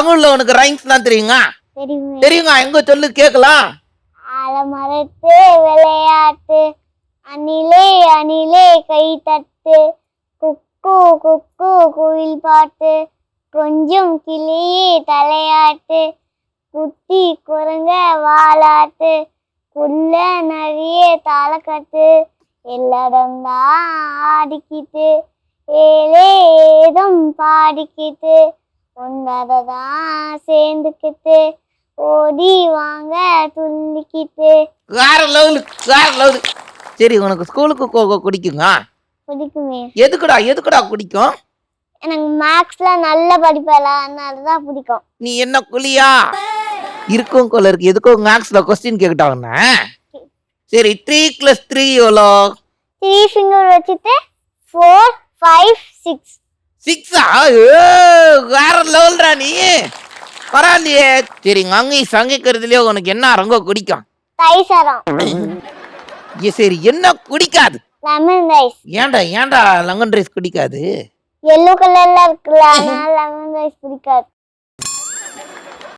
தமிழ்ல உனக்கு ரைம்ஸ்லாம் தெரியுங்க தெரியுமே? தெரியுங்க எங்க சொல்லு கேட்கலாம் ஆலமரத்து விளையாட்டு அணிலே அணிலே கை தட்டு குக்கு குக்கு குயில் பாட்டு கொஞ்சம் கிளியே தலையாட்டு குட்டி குரங்க வாலாட்டு குள்ள நரிய தாளக்கட்டு எல்லாரும் தான் ஆடிக்கிட்டு ஏலே ஏதும் பாடிக்கிட்டு ஒன்றதை தான் சேர்ந்துக்கிட்டு ஓடி வாங்க துள்ளிக்கிட்டு வேற லெவலு வேற லெவலு சரி உனக்கு ஸ்கூலுக்கு போக பிடிக்குங்க பிடிக்குமே எதுக்குடா எதுக்குடா பிடிக்கும் எனக்கு மேக்ஸ்ல நல்ல படிப்பல அதனால தான் பிடிக்கும். நீ என்ன குழியா? இருக்கும் போல இருக்கு. எதுக்கும் மேக்ஸ்ல கொஸ்டின் கேட்டாங்கண்ணா சரி த்ரீ பிளஸ் த்ரீ எவ்வளோ? த்ரீ ஃபிங்கர் வச்சுட்டு ஃபோர் ஃபைவ் சிக்ஸ் சிக்ஸா? வேற லெவல்டா நீ. பரவாயில்லையே. சரி அங்கே சங்கிக்கிறதுலயே உனக்கு என்ன ரொம்ப ஏ, சரி என்ன குடிக்காது? ஏன்டா ஏன்டா லெமன் ரைஸ் குடிக்காது? எல்லோ கலர்ல இருக்குல்ல லெமன் ரைஸ் பிடிக்காது